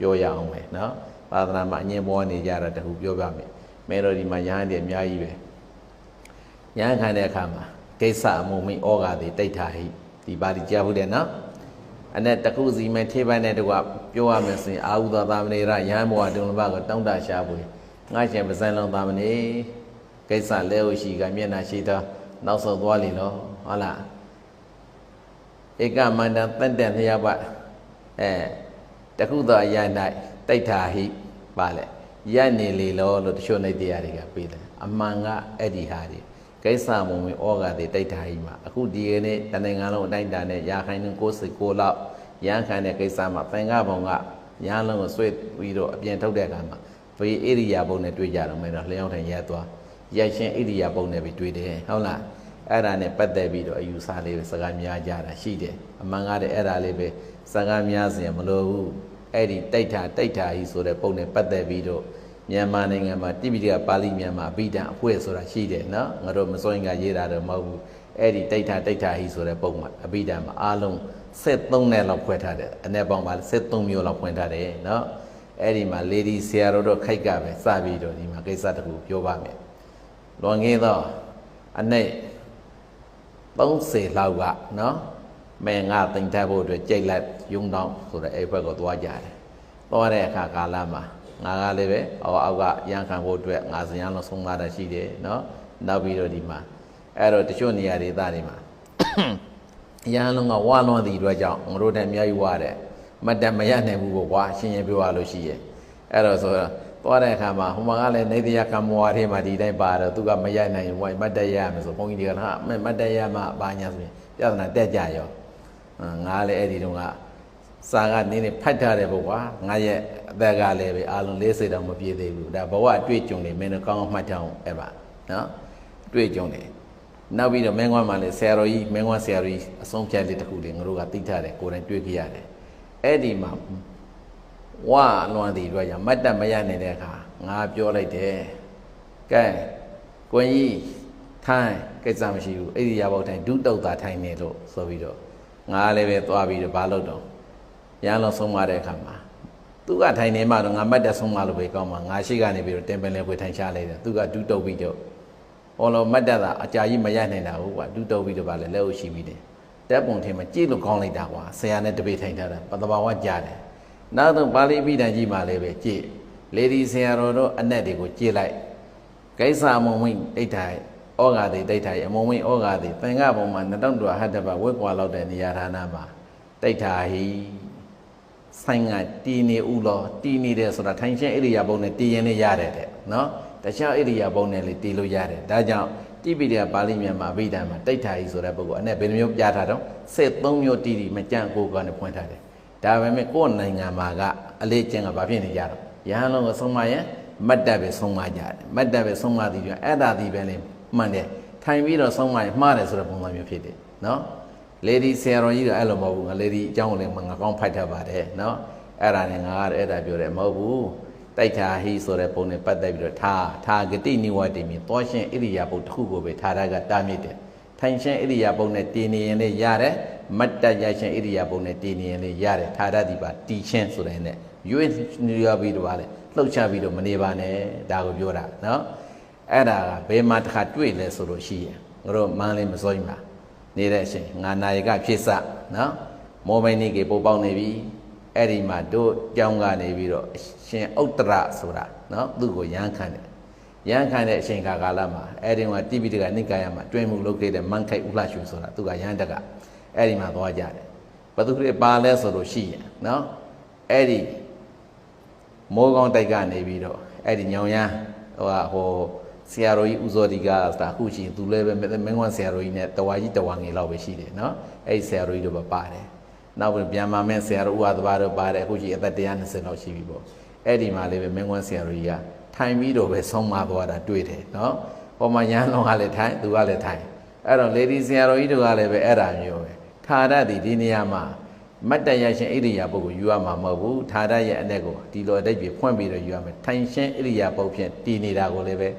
ပြောရအောင်ပဲနော်သာသနာမှာအငြင်းပေါ်နေကြတာတခုပြောပြမယ်မဲတော်ဒီမှာရဟန်းတွေအများကြီးပဲရဟန်းခံတဲ့အခါမှာကိစ္စအမှုမိဩဃာတိတိတ်ထာဟိဒီပါဠိကြားဘူးတယ်နော်အနဲ့တခုစီမဲ့ထေပန်းတဲ့တကွပြောရမယ်ဆိုရင်အာဟုသောသာမဏေရရဟန်းဘဝတုံလဘကိုတောင်းတရှာပွေငါရှင်ပဇန်လုံးသာမဏေကိစ္စလဲဟုတ်ရှိကမျက်နှာရှိသောနောက်ဆုံးသွားလိမ့်နော်ဟုတ်လားဧကမန္တတန်တန်လျာဘအဲ တခုသောအရ၌တိတ်ထာဟိပါလေရနေလေလောလို့တချို့နေတရားတွေကပြေးတယ်အမှန်ကအဲ့ဒီဟာတွေကိစ္စမုံမီဩဃာတိတိတ်ထာဟိမှာအခုဒီကနေ့တနိုင်ငံလုံးအတိုင်းအတာနဲ့ရာခိုင်နှုန်း69လောက်ရန်ခံတဲ့ကိစ္စမှာသင်္ကဘုံကရန်လုံးကိုဆွေးပြီးတော့အပြင်ထုတ်တဲ့အခါမှာဘေးဣရိယာပုတ်နဲ့တွေ့ကြတော့မယ်တော့လျှောင်းထိုင်ရဲသွားရိုက်ရှင်ဣရိယာပုတ်နဲ့ပြီးတွေ့တယ်ဟုတ်လားအဲ့ဒါနဲ့ပတ်သက်ပြီးတော့အယူဆလေးပဲစကားများကြတာရှိတယ်အမှန်ကားတဲ့အဲ့ဒါလေးပဲစကားများစင်မလိုဘူး အဲ့ဒီတိတ်ထာတိတ်ထာကြီးဆိုတဲ့ပုံနဲ့ပတ်သက်ပြီးတော့မြန်မာနိုင်ငံမှာတိပိဋကပါဠိမြန်မာအဘိဓမ္မာအဖွဲ့ဆိုတာရှိတယ်နော်ငါတို့မစိုးရင်ကရေးတာတော့မဟုတ်ဘူးအဲ့ဒီတိတ်ထာတိတ်ထာကြီးဆိုတဲ့ပုံမှာအဘိဓမ္မာအားလုံး73နဲ့လောက်ဖွဲ့ထားတယ်အ내ပေါင်းပါ73မျိုးလောက်ဖွင့်ထားတယ်နော်အဲ့ဒီမှာ lady ဆရာတော်တို့ခိုက်ကပဲစပြီးတော့ဒီမှာကိစ္စတစ်ခုပြောပါမယ်လွန်ခဲ့သောအ내30လောက်ကနော် မဲငါတင်တက်ဖို့အတွက်ကြိတ်လိုက်ယုံတောင်းဆိုတဲ့အဲ့ဘက်ကိုသွားကြတယ်သွားတဲ့အခါကာလမှာငါကလည်းပဲအောက်အောက်ကရန်ခံဖို့အတွက်ငါစရန်လုံးဆုံးသွားတာရှိတယ်နော်နောက်ပြီးတော့ဒီမှာအဲ့တော့တချို့နေရာဒေသတွေမှာရန်လုံးကဝါလွန်သည့်အတွက်ကြောင့်ငါတို့တည်းအများကြီးဝါတယ်မတ်တမရနိုင်ဘူးပေါ့ကွာရှင်းရင်ပြောရလို့ရှိရဲ့အဲ့တော့ဆိုတော့သွားတဲ့အခါမှာဟိုမှာကလည်းနေတရားကမ္မဝါထဲမှာဒီတိုင်းပါတော့သူကမရနိုင်ဘူးဝိုင်းမတ်တရရမယ်ဆိုဘုန်းကြီးတွေကဟာမတ်တရမှာဘာညာဆိုရင်ပြဿနာတက်ကြရော ငါလည်းအဲ့ဒီတုန်းကစာကနေနေဖတ်ထားတယ်ပေါ့ကွာငါရဲ့အသက်ကလည်းပဲအားလုံး40တောင်မပြည့်သေးဘူးဒါဘဝအတွေ့အကြုံတွေမင်းတို့ကောင်းအောင်မှတ်ထားအောင်အဲ့ပါနော်အတွေ့အကြုံတွေနောက်ပြီးတော့မင်းကွမ်းမှာလည်းဆရာတော်ကြီးမင်းကွမ်းဆရာတော်ကြီးအဆုံးဖြတ်လေးတစ်ခုလေးငါတို့ကသိထားတယ်ကိုယ်တိုင်တွေ့ကြရတယ်အဲ့ဒီမှာဝါလွန်သည်တို့ရမတ်တမရနေတဲ့အခါငါပြောလိုက်တယ်ကဲကိုကြီးထိုင်ကိစ္စမရှိဘူးအဲ့ဒီရပေါက်ထိုင်ဒုတုတ်တာထိုင်နေလို့ဆိုပြီးတော့ ငါလည်းပဲသွားပြီးတော့ဘာလုပ်တော့ရန်လုံးဆုံးမတဲ့အခါမှာသူကထိုင်နေမှတော့ငါမတ်တက်ဆုံးမလို့ပဲကောင်းမှာငါရှိကနေပြီးတော့တင်ပင်လေးကိုထိုင်ချလိုက်တယ်သူကဒုတုတ်ပြီးတော့ဟောလို့မတ်တက်တာအကြာကြီးမရနိုင်တာဟုတ်ကွာဒုတုတ်ပြီးတော့ဗာလဲလက်ဥရှိပြီးတယ်တက်ပုံထင်မှာကြည့်လို့ကောင်းလိုက်တာကွာဆရာနဲ့တပိထိုင်ထားတာပတဘာဝကြားတယ်နောက်တော့ပါဠိပိဋကကြီးမှာလည်းပဲကြည့်လေဒီဆရာတော်တို့အနက်တွေကိုကြည့်လိုက်ကိစ္စမုံမိတ်ဒိဋ္ဌာယ ဩဃာတိဒိဋ္ဌာယအမုံမိတ်ဩဃာတိသင်္ကဘုံမှာနတောင်တော်ဟတ္တပဝက်ကွာလောက်တဲ့နေရာဌာနမှာဒိဋ္ဌာဟိဆိုင်ကတီနေဥလောတီနေတယ်ဆိုတာထိုင်ချင်းဣရိယာပုနဲ့တည်ရင်လည်းရတယ်တဲ့နော်တခြားဣရိယာပုနဲ့လည်းတည်လို့ရတယ်ဒါကြောင့်တိပိဋကပါဠိမြန်မာအဘိဓမ္မာဒိဋ္ဌာဟိဆိုတဲ့ပုဂ္ဂိုလ်အနဲ့ဘယ်လိုမျိုးပြထားတော့73မျိုးတီတီမကြံ့ကိုယ်ကနေဖွင့်ထားတယ်ဒါပေမဲ့ကိုယ့်နိုင်ငံမှာကအလေးကျင့်ကဘာဖြစ်နေကြတော့ရဟန်းလုံးကိုဆုံးမရင်မတ်တပ်ပဲဆုံးမကြတယ်မတ်တပ်ပဲဆုံးမသည်ပြအဲ့ဒါဒီပဲလေ မှန်တယ်ထိုင်ပြီးတော့ဆုံးမရင်မှားတယ်ဆိုတဲ့ပုံစံမျိုးဖြစ်တယ်နော်လေဒီဆရာတော်ကြီးကအဲ့လိုမဟုတ်ဘူးငါလေဒီအကြောင်းကိုလည်းငါကောင်းဖိုက်ထပ်ပါတယ်နော်အဲ့ဒါနဲ့ငါကအဲ့ဒါပြောတယ်မဟုတ်ဘူးတိုက်ထာဟိဆိုတဲ့ပုံနဲ့ပတ်သက်ပြီးတော့ထာထာဂတိနိဝတိမြင်တောရှင်ဣရိယာပုတ်တစ်ခုကိုပဲထာရကတားမြစ်တယ်ထိုင်ရှင်ဣရိယာပုတ်နဲ့တည်နေရင်လည်းရတယ်မတ်တရရှင်ဣရိယာပုတ်နဲ့တည်နေရင်လည်းရတယ်ထာရတိပါတည်ချင်းဆိုတဲ့နဲ့ရွေးနေရပြီးတော့ဗာလေလှုပ်ချပြီးတော့မနေပါနဲ့ဒါကိုပြောတာနော် အဲ့ဒါကဘယ်မှာတစ်ခါတွေ့လဲဆိုလို့ရှိရင်ငါတို့မန်းလေးမစိုးရင်ပါနေတဲ့အချိန်ငါနာယကဖြစ်စနော်မောမိန်နေကေပို့ပေါက်နေပြီအဲ့ဒီမှာတို့ကြောင်းကနေပြီးတော့အရှင်ဥတ္တရဆိုတာနော်သူ့ကိုရမ်းခံတယ်ရန်ခံတဲ့အချိန်ကာကာလမှာအဲ့ဒီမှာတိပိဋကနိကာယမှာတွင်မှုလုပ်ခဲ့တဲ့မန်ခိုက်ဥလှရှုဆိုတာသူကရန်တက်ကအဲ့ဒီမှာသွားကြတယ်ဘသူတွေပါလဲဆိုလို့ရှိရင်နော်အဲ့ဒီမိုးကောင်းတိုက်ကနေပြီးတော့အဲ့ဒီညောင်ရန်ဟိုကဟို ဆရာတော်ကြီးဥဇောတိကဆိုတာအခုရှိရင်သူလည်းပဲမင်းကွန်းဆရာတော်ကြီးနဲ့တဝါကြီးတဝါငယ်လောက်ပဲရှိတယ်နော်အဲ့ဒီဆရာတော်ကြီးတို့ပဲပါတယ်နောက်ပြန်มาမင်းဆရာတော်ဥဟာသဘာတို့ပါတယ်အခုရှိအသက်120လောက်ရှိပြီပေါ့အဲ့ဒီမှာလည်းပဲမင်းကွန်းဆရာတော်ကြီးက ထိုင်ပြီးတော့ပဲဆုံးမသွားတာတွေ့တယ်နော်။ပေါ်မှာရန်လုံးကလည်းထိုင်သူကလည်းထိုင်အဲ့တော့လေဒီဆရာတော်ကြီးတို့ကလည်းပဲအဲ့ဒါမျိုးပဲထာရတည်ဒီနေရာမှာမတ်တရရှင်ဣရိယာပုဂ္ဂိုလ်ယူရမှာမဟုတ်ဘူးထာရရဲ့အ ਨੇ ကိုဒီလိုအတိတ်ပြဖွင့်ပြီးတော့ယူရမယ်ထိုင်ရှင်ဣရိယာပုဂ္ဂိုလ်ဖြင့်တည်နေတာကိုလည်းပဲ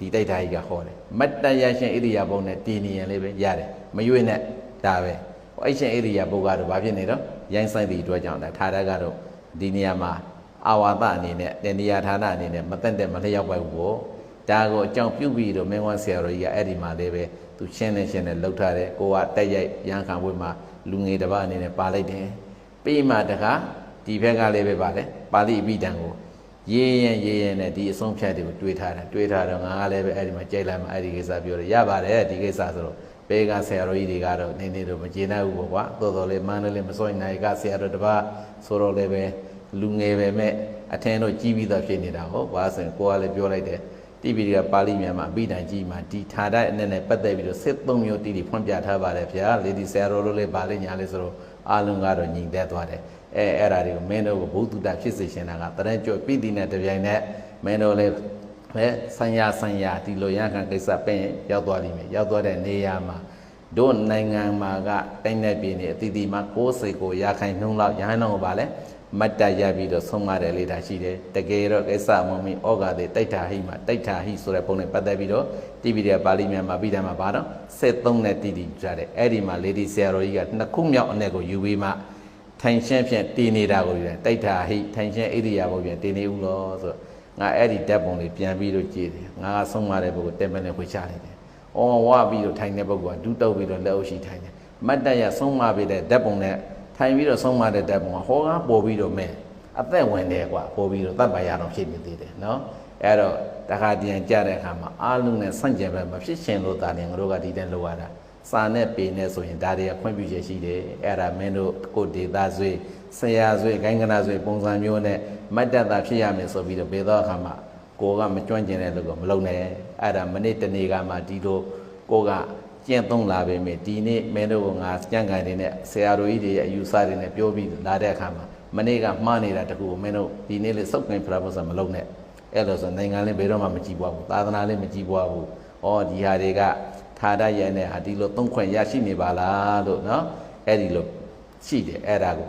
ဒီတိတ်ဓာကြီးကဟောတယ်မတ်တရရှင်ဣရိယာပုဂ္ဂိုလ်နဲ့တည်နေရင်လည်းပဲရတယ်မရွေ့နဲ့ဒါပဲဟိုအဲ့ရှင်ဣရိယာပုဂ္ဂိုလ်ကတော့ဘာဖြစ်နေတော့ရိုင်းဆိုင်သည့်အတွက်ကြောင့်ဒါထာရကတော့ဒီနေရာမှာအာဝါဒအနေနဲ့တဏှာဌာနအနေနဲ့မတက်တဲ့မလျောက်ပါဘူးပေါ့ဒါကိုအကြောင်းပြုပြီးတော့မင်းဝဆရာတော်ကြီးကအဲ့ဒီမှာလေးပဲသူရှင်းနေရှင်းနေလှုပ်ထားတယ်ကိုကတက်ရိုက်ရန်ခံဝဲမှာလူငယ်တစ်ပါးအနေနဲ့ပါလိုက်တယ်ပြီးမှတခါဒီဘက်ကလေးပဲပါလေပါဠိအဘိဓမ္မာကို ရေးရင်ရေးရင်နဲ့ဒီအဆုံးဖြတ်တွေကိုတွေးထားတယ်တွေးထားတော့ငါကလည်းပဲအဲ့ဒီမှာကြိုက်လိုက်မှအဲ့ဒီကိစ္စပြောတယ်ရပါတယ်ဒီကိစ္စဆိုတော့ဘေကဆရာတော်ကြီးတွေကတော့နေနေတော့မကျေနပ်ဘူးပေါ့ကွာတော်တော်လေးမန်းလေးမစိုးနိုင်ကဆရာတော်တစ်ပါးဆိုတော့လည်းပဲလူငယ်ပဲမဲ့အထင်တော့ကြီးပြီးသားဖြစ်နေတာဟုတ်ဘာဆိုရင်ကိုကလည်းပြောလိုက်တယ် တိပိဋကပါဠိမြန်မာအဘိဓမ္မာကြီးမှာဒီထာဒအနဲ့နဲ့ပတ်သက်ပြီးတော့စစ်သုံးမျိုးတိတိဖွင့်ပြထားပါတယ်ဗျာလေဒီဆရာတော်တို့လည်းပါဠိညာလေးဆိုတော့အားလုံးကတော့ညီသက်သွားတယ်အဲအဲ့ဒါတွေကိုမင်းတို့ကိုဘုသူတ္တဖြစ်စေရှင်တာကတရင်ကျော်ပိတိနဲ့တပြိုင်နက်မင်းတို့လည်းပဲဆံရဆံရဒီလိုရခံကိစ္စပင်ရောက်သွားလိမ့်မယ်ရောက်သွားတဲ့နေရာမှာတို့နိုင်ငံမှာကတိုင်းနဲ့ပြည်နေအတီးတီမှာကိုယ်စိတ်ကိုရခိုင်နှုံးလောက်ရဟန်းတော်ကပါလဲ မတ်တရပြီးတော့ဆုံးမတယ်လေဒါရှိတယ်တကယ်တော့ကိစ္စမမီဩဃာတိတိုက်ထာဟိမှာတိုက်ထာဟိဆိုတဲ့ပုံနဲ့ပတ်သက်ပြီးတော့တိပိဋကပါဠိမြန်မာပြည်တယ်မှာဘာတော့73နဲ့တိတိကြတယ်အဲ့ဒီမှာလေဒီဆရာတော်ကြီးကနှစ်ခုမြောက်အ내ကိုယူပြီးမှထိုင်ရှင်းဖြင့်တည်နေတာကိုယူတယ်တိုက်ထာဟိထိုင်ရှင်းဣရိယာပုဖြင့်တည်နေဦးလို့ဆိုတော့ငါအဲ့ဒီဓာတ်ပုံလေးပြန်ပြီးတော့ကြည့်တယ်ငါကဆုံးမတဲ့ဘုကိုတက်မနဲ့ခွေချလိုက်တယ်။အော်ဝပြီးတော့ထိုင်တဲ့ပုဂ္ဂိုလ်ကဒူးတုပ်ပြီးတော့လက်အုပ်ရှိထိုင်တယ်။မတ်တရဆုံးမပြီးတဲ့ဓာတ်ပုံနဲ့ ထိုင်ပြီးတော့ဆုံးမတဲ့ဓာတ်ပုံကဟောကားပေါ်ပြီးတော့မဲအသက်ဝင်တယ်ကွာပေါ်ပြီးတော့တပ်ပါရတော့ဖြစ်နေသေးတယ်နော်။အဲ့တော့တခါတည်းကြတဲ့အခါမှာအာလုံးနဲ့ဆန့်ကျင်ဘက်မဖြစ်ရှင်လို့တာတယ်ငါတို့ကဒီတဲ့လောက်ရတာ။စာနဲ့ပေနဲ့ဆိုရင်ဒါတွေကခွင့်ပြုချက်ရှိတယ်။အဲ့ဒါမင်းတို့ကိုဒေသဆွေဆရာဆွေဂိုင်းကနာဆွေပုံစံမျိုးနဲ့မတ်တတာဖြစ်ရမယ်ဆိုပြီးတော့ပေတော့အခါမှာကိုကမကျွမ်းကျင်တဲ့လူကမလုံနဲ့အဲ့ဒါမနေ့တနေ့ကမှဒီလိုကိုက ကျင့်သုံးလာပေမဲ့ဒီနေ့မင်းတို့ကငါကြံ့ခိုင်နေနဲ့ဆရာတော်ကြီးတွေရဲ့အယူဆတွေနဲ့ပြောပြီးလာတဲ့အခါမှာမနေ့ကမှားနေတာတကူမင်းတို့ဒီနေ့လေးစုပ်ကိုင်ဖရာဘောဆိုမလုပ်နဲ့အဲ့လိုဆိုနိုင်ငံလေးဘယ်တော့မှမကြည်ပွားဘူးသာသနာလေးမကြည်ပွားဘူးဩဒီဟာတွေကထာဒရဲ့နဲ့ဟာဒီလိုသုံးခွင့်ရရှိနေပါလားလို့နော်အဲ့ဒီလိုရှိတယ်အဲ့ဒါကို